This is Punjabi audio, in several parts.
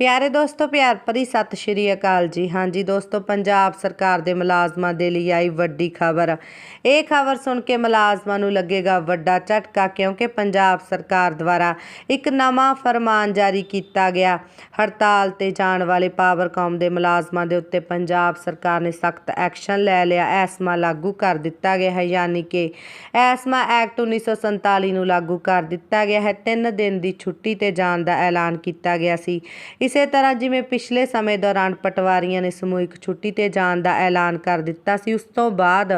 ਪਿਆਰੇ ਦੋਸਤੋ, ਪਿਆਰ ਭਰੀ ਸਤਿ ਸ਼੍ਰੀ ਅਕਾਲ ਜੀ। ਹਾਂਜੀ ਦੋਸਤੋ, ਪੰਜਾਬ ਸਰਕਾਰ ਦੇ ਮੁਲਾਜ਼ਮਾਂ ਦੇ ਲਈ ਆਈ ਵੱਡੀ ਖਬਰ। ਇਹ ਖਬਰ ਸੁਣ ਕੇ ਮੁਲਾਜ਼ਮਾਂ ਨੂੰ ਲੱਗੇਗਾ ਵੱਡਾ ਝਟਕਾ, ਕਿਉਂਕਿ ਪੰਜਾਬ ਸਰਕਾਰ ਦੁਆਰਾ ਇੱਕ ਨਵਾਂ ਫਰਮਾਨ ਜਾਰੀ ਕੀਤਾ ਗਿਆ। ਹੜਤਾਲ ਤੇ ਜਾਣ ਵਾਲੇ ਪਾਵਰਕਾਮ ਦੇ ਮੁਲਾਜ਼ਮਾਂ ਦੇ ਉੱਤੇ ਪੰਜਾਬ ਸਰਕਾਰ ਨੇ ਸਖਤ ਐਕਸ਼ਨ ਲੈ ਲਿਆ। ਐਸਮਾ ਲਾਗੂ ਕਰ ਦਿੱਤਾ ਗਿਆ ਹੈ, ਯਾਨੀ ਕਿ ਐਸਮਾ ਐਕਟ 1947 ਨੂੰ ਲਾਗੂ ਕਰ ਦਿੱਤਾ ਗਿਆ ਹੈ। 3 ਦਿਨ ਦੀ ਛੁੱਟੀ ਤੇ ਜਾਣ ਦਾ ਐਲਾਨ ਕੀਤਾ ਗਿਆ ਸੀ। ਇਸੇ ਤਰ੍ਹਾਂ ਜਿਵੇਂ ਪਿਛਲੇ ਸਮੇਂ ਦੌਰਾਨ ਪਟਵਾਰੀਆਂ ਨੇ ਸਮੂਹਿਕ ਛੁੱਟੀ ਤੇ ਜਾਣ ਦਾ ਐਲਾਨ ਕਰ ਦਿੱਤਾ ਸੀ, ਉਸ ਤੋਂ ਬਾਅਦ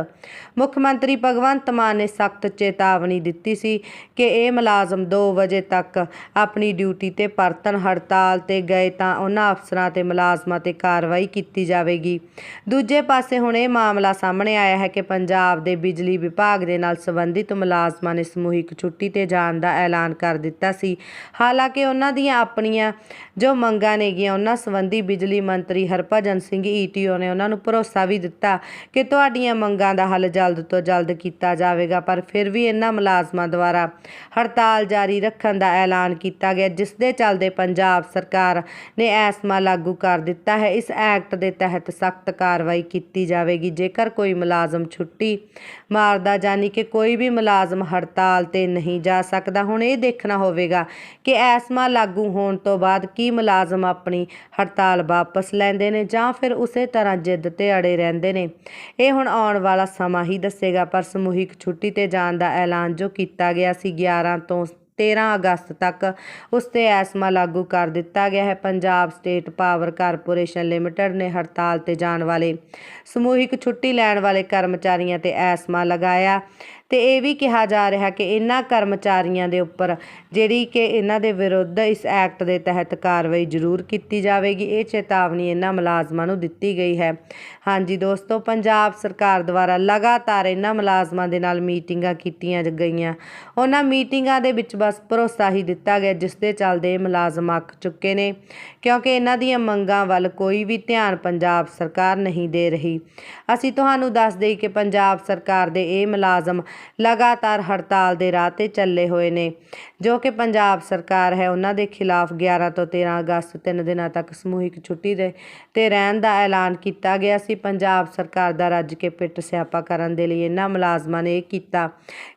ਮੁੱਖ ਮੰਤਰੀ ਭਗਵੰਤ ਮਾਨ ਨੇ ਸਖਤ ਚੇਤਾਵਨੀ ਦਿੱਤੀ ਸੀ ਕਿ ਇਹ ਮੁਲਾਜ਼ਮ 2 ਵਜੇ ਤੱਕ ਆਪਣੀ ਡਿਊਟੀ ਤੇ ਪਰਤਨ ਹੜਤਾਲ ਤੇ ਗਏ ਤਾਂ ਉਹਨਾਂ ਅਫਸਰਾਂ ਤੇ ਮੁਲਾਜ਼ਮਾਂ ਤੇ ਕਾਰਵਾਈ ਕੀਤੀ ਜਾਵੇਗੀ। ਦੂਜੇ ਪਾਸੇ ਹੁਣ ਇਹ ਮਾਮਲਾ ਸਾਹਮਣੇ ਆਇਆ ਹੈ ਕਿ ਪੰਜਾਬ ਦੇ ਬਿਜਲੀ ਵਿਭਾਗ ਦੇ ਨਾਲ ਸੰਬੰਧਿਤ ਮੁਲਾਜ਼ਮਾਂ ਨੇ ਸਮੂਹਿਕ ਛੁੱਟੀ ਤੇ ਜਾਣ ਦਾ ਐਲਾਨ ਕਰ ਦਿੱਤਾ ਸੀ। ਹਾਲਾਂਕਿ ਉਹਨਾਂ ਦੀਆਂ ਆਪਣੀਆਂ ਜੋ ਮੰਗ ਨੇਗੀਆਂ। ਉਹਨਾਂ ਸੰਬੰਧੀ ਬਿਜਲੀ ਮੰਤਰੀ ਹਰਭਜਨ ਸਿੰਘ ਈਟੀਓ ਨੇ ਉਹਨਾਂ ਨੂੰ ਭਰੋਸਾ ਵੀ ਦਿੱਤਾ ਕਿ ਤੁਹਾਡੀਆਂ ਮੰਗਾਂ ਦਾ ਹੱਲ ਜਲਦ ਤੋਂ ਜਲਦ ਕੀਤਾ ਜਾਵੇਗਾ, ਪਰ ਫਿਰ ਵੀ ਇਹਨਾਂ ਮੁਲਾਜ਼ਮਾਂ ਦੁਆਰਾ ਹੜਤਾਲ ਜਾਰੀ ਰੱਖਣ ਦਾ ਐਲਾਨ ਕੀਤਾ ਗਿਆ ਜਿਸ ਦੇ ਚੱਲਦੇ ਪੰਜਾਬ ਸਰਕਾਰ ਨੇ ਐਸਮਾ ਲਾਗੂ ਕਰ ਦਿੱਤਾ ਹੈ। ਇਸ ਐਕਟ ਦੇ ਤਹਿਤ ਸਖਤ ਕਾਰਵਾਈ ਕੀਤੀ ਜਾਵੇਗੀ। ਜੇਕਰ ਕੋਈ ਮੁਲਾਜ਼ਮ ਛੁੱਟੀ ਮਾਰਦਾ ਜਾਨੀ ਕਿ ਕੋਈ ਵੀ ਮੁਲਾਜ਼ਮ ਹੜਤਾਲ ਤੇ ਨਹੀਂ ਜਾ ਸਕਦਾ, ਹੁਣ ਇਹ ਦੇਖਣਾ ਹੋਵੇਗਾ ਕਿ ਐਸਮਾ ਲਾਗੂ ਹੋਣ ਤੋਂ ਬਾਅਦ ਕੀ ਮੁਲਾਜ਼ਮ ਆਪਣੀ ਹੜਤਾਲ ਵਾਪਸ ਲੈਂਦੇ ਨੇ ਜਾਂ ਫਿਰ ਉਸੇ ਤਰ੍ਹਾਂ ਜਿੱਦ ਤੇ ਅੜੇ ਰਹਿੰਦੇ ਨੇ। ਇਹ ਹੁਣ ਆਉਣ ਵਾਲਾ ਸਮਾਂ ਹੀ ਦੱਸੇਗਾ, ਪਰ ਸਮੂਹਿਕ ਛੁੱਟੀ ਤੇ ਜਾਣ ਦਾ ਐਲਾਨ ਜੋ ਕੀਤਾ ਗਿਆ ਸੀ 11 ਤੋਂ 13 ਅਗਸਤ ਤੱਕ, ਉਸ ਤੇ ਐਸਮਾ ਲਾਗੂ ਕਰ ਦਿੱਤਾ ਗਿਆ ਹੈ। Punjab state power corporation limited ਨੇ ਹੜਤਾਲ ਤੇ ਜਾਣ ਵਾਲੇ ਸਮੂਹਿਕ ਛੁੱਟੀ ਲੈਣ ਵਾਲੇ ਕਰਮਚਾਰੀਆਂ ਤੇ ਐਸਮਾ ਲਗਾਇਆ। ਤੇ ਇਹ ਵੀ ਕਿਹਾ ਜਾ ਰਿਹਾ ਕਿ ਇਹਨਾਂ ਕਰਮਚਾਰੀਆਂ ਦੇ ਉੱਪਰ ਜਿਹੜੀ ਕਿ ਇਹਨਾਂ ਦੇ ਵਿਰੁੱਧ ਇਸ ਐਕਟ ਦੇ ਤਹਿਤ ਕਾਰਵਾਈ ਜ਼ਰੂਰ ਕੀਤੀ ਜਾਵੇਗੀ। ਇਹ ਚੇਤਾਵਨੀ ਇਹਨਾਂ ਮੁਲਾਜ਼ਮਾਂ ਨੂੰ ਦਿੱਤੀ ਗਈ ਹੈ। ਹਾਂਜੀ ਦੋਸਤੋ, ਪੰਜਾਬ ਸਰਕਾਰ ਦੁਆਰਾ ਲਗਾਤਾਰ ਇਹਨਾਂ ਮੁਲਾਜ਼ਮਾਂ ਦੇ ਨਾਲ ਮੀਟਿੰਗਾਂ ਕੀਤੀਆਂ ਗਈਆਂ। ਉਹਨਾਂ ਮੀਟਿੰਗਾਂ ਦੇ ਵਿੱਚ ਬਸ ਭਰੋਸਾ ਹੀ ਦਿੱਤਾ ਗਿਆ, ਜਿਸ ਦੇ ਚੱਲਦੇ ਇਹ ਮੁਲਾਜ਼ਮ ਅੱਕ ਚੁੱਕੇ ਨੇ, ਕਿਉਂਕਿ ਇਹਨਾਂ ਦੀਆਂ ਮੰਗਾਂ ਵੱਲ ਕੋਈ ਵੀ ਧਿਆਨ ਪੰਜਾਬ ਸਰਕਾਰ ਨਹੀਂ ਦੇ ਰਹੀ। ਅਸੀਂ ਤੁਹਾਨੂੰ ਦੱਸ ਦੇਈ ਕਿ ਪੰਜਾਬ ਸਰਕਾਰ ਦੇ ਇਹ ਮੁਲਾਜ਼ਮ ਲਗਾਤਾਰ ਹੜਤਾਲ ਦੇ ਰਾਹ ਤੇ ਚੱਲੇ ਹੋਏ ਨੇ। ਜੋ ਕਿ ਪੰਜਾਬ ਸਰਕਾਰ ਹੈ, ਉਹਨਾਂ ਦੇ ਖਿਲਾਫ 11 ਤੋਂ 13 ਅਗਸਤ, ਤਿੰਨ ਦਿਨਾਂ ਤੱਕ ਸਮੂਹਿਕ ਛੁੱਟੀ ਦੇ, ਤੇ ਰਹਿਣ ਦਾ ਐਲਾਨ ਕੀਤਾ ਗਿਆ ਸੀ। ਪੰਜਾਬ ਸਰਕਾਰ ਦਾ ਰੱਜ ਕੇ ਪਿੱਟ ਸਿਆਪਾ ਕਰਨ ਦੇ ਲਈ ਇਹਨਾਂ ਮੁਲਾਜ਼ਮਾਂ ਨੇ ਇਹ ਕੀਤਾ,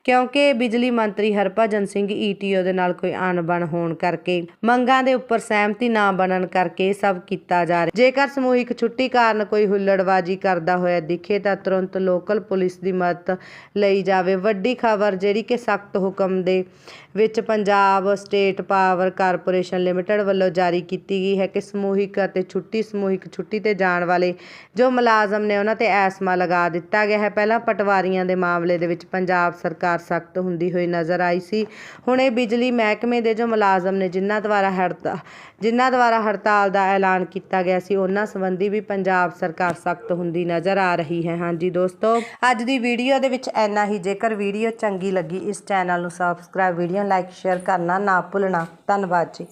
ਕਿਉਂਕਿ ਬਿਜਲੀ ਮੰਤਰੀ ਹਰਭਜਨ ਸਿੰਘ ਈਟੀਓ ਦੇ ਨਾਲ ਕੋਈ ਅਣਬਣ ਹੋਣ ਕਰਕੇ, ਮੰਗਾਂ ਦੇ ਉੱਪਰ ਸਹਿਮਤੀ ਨਾ ਬਣਨ ਕਰਕੇ ਸਭ ਕੀਤਾ ਜਾ ਰਿਹਾ। ਜੇਕਰ ਸਮੂਹਿਕ ਛੁੱਟੀ ਕਾਰਨ ਕੋਈ ਹੁੱਲੜਬਾਜੀ ਕਰਦਾ ਹੋਇਆ ਦਿਖੇ, ਤਾਂ ਤੁਰੰਤ ਲੋਕਲ ਪੁਲਿਸ ਦੀ ਮਦਦ ਲਈ ਜਾਵੇ। ਵੱਡੀ ਖਬਰ ਜਿਹੜੀ ਕਿ ਸਖਤ ਹੁਕਮ ਦੇ ਵਿੱਚ Punjab state power corporation limited ਵੱਲੋਂ ਜਾਰੀ ਕੀਤੀ ਗਈ ਹੈ ਕਿ ਸਮੂਹਿਕ ਅਤੇ ਛੁੱਟੀ ਸਮੂਹਿਕ ਛੁੱਟੀ ਤੇ ਜਾਣ ਵਾਲੇ ਜੋ ਮੁਲਾਜ਼ਮ ਨੇ ਉਹਨਾਂ ਤੇ ਐਸਮਾ ਲਗਾ ਦਿੱਤਾ ਗਿਆ ਹੈ। ਪਹਿਲਾਂ ਪਟਵਾਰੀਆਂ ਦੇ ਮਾਮਲੇ ਦੇ ਵਿੱਚ ਪੰਜਾਬ ਸਰਕਾਰ ਸਖਤ ਹੁੰਦੀ ਹੋਈ ਨਜ਼ਰ ਆਈ ਸੀ। ਹੁਣ ਇਹ ਬਿਜਲੀ ਮਹਿਕਮੇ ਦੇ ਜੋ ਮੁਲਾਜ਼ਮ ਨੇ ਜਿਨ੍ਹਾਂ ਦੁਆਰਾ ਹੜਤਾਲ ਜਿਨ੍ਹਾਂ ਦੁਆਰਾ ਹੜਤਾਲ ਦਾ ਐਲਾਨ ਕੀਤਾ ਗਿਆ ਸੀ, ਉਹਨਾਂ ਸੰਬੰਧੀ ਵੀ ਪੰਜਾਬ ਸਰਕਾਰ ਸਖਤ ਹੁੰਦੀ ਨਜ਼ਰ ਆ ਰਹੀ ਹੈ। ਹਾਂਜੀ ਦੋਸਤੋ, ਅੱਜ ਦੀ ਵੀਡੀਓ ਦੇ ਵਿੱਚ ਇੰਨਾ ਹੀ। ਜੇਕਰ ਜੇਕਰ ਵੀਡੀਓ ਚੰਗੀ ਲੱਗੀ, ਇਸ ਚੈਨਲ ਨੂੰ ਸਬਸਕ੍ਰਾਈਬ ਵੀਡੀਓ ਲਾਈਕ ਸ਼ੇਅਰ ਕਰਨਾ ਨਾ ਭੁੱਲਣਾ। ਧੰਨਵਾਦ ਜੀ।